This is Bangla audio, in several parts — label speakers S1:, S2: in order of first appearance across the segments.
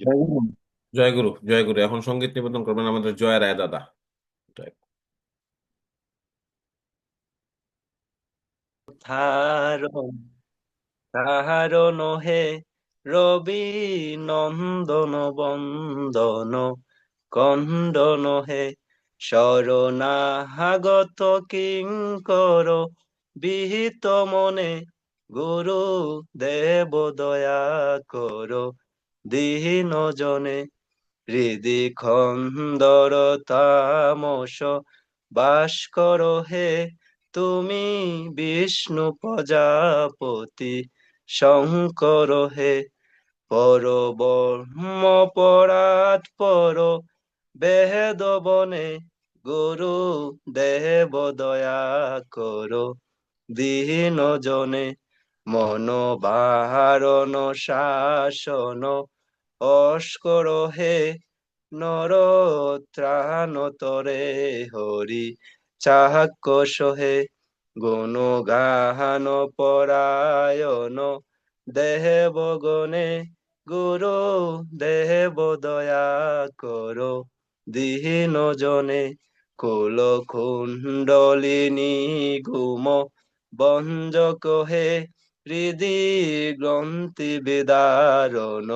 S1: জয়গুরু
S2: জয়গুরু জয়গুরু এখন সংগীত নিবেদন করবেন আমাদের জয় রায় দাদা। জয়।
S3: তাহার নহে রবি নন্দন বন্দন। কন্দন হে শরণাগত কিঙ্কর। বিহিত মনে গুরু দেব দয়া কর। দীন জনে হৃদি খন্দর তামস, বাস কর হে তুমি বিষ্ণু প্রজাপতি, শঙ্কর হে পর ব্রহ্ম পরাৎ পর, বেদ বনে গুরু দেব দয়া কর দীন জনে মন বারণ শাসন, অস্কর হে নর ত্রাণ তরে হরি চাক্ষস হে গুণ গাহান পরায়ণ দেব গণে, গুরু দেব দয়া কর, দীন জনে কুল কুণ্ডলিনী ঘুম বঞ্জক হে হৃদি গ্রন্থি বিদারণ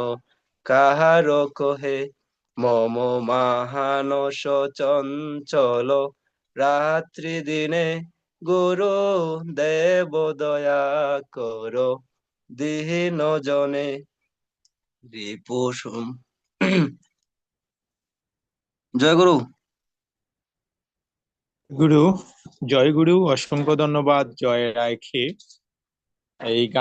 S3: কাহার কহে, মম মাহানস চঞ্চল রাত্রি দিনে গুরু দেব দয়া কর। দীন জনে রিপুসুম জয় গুরু।
S1: গুরু, জয় গুরু, অসংখ্য ধন্যবাদ, জয় রায়কে। এই গান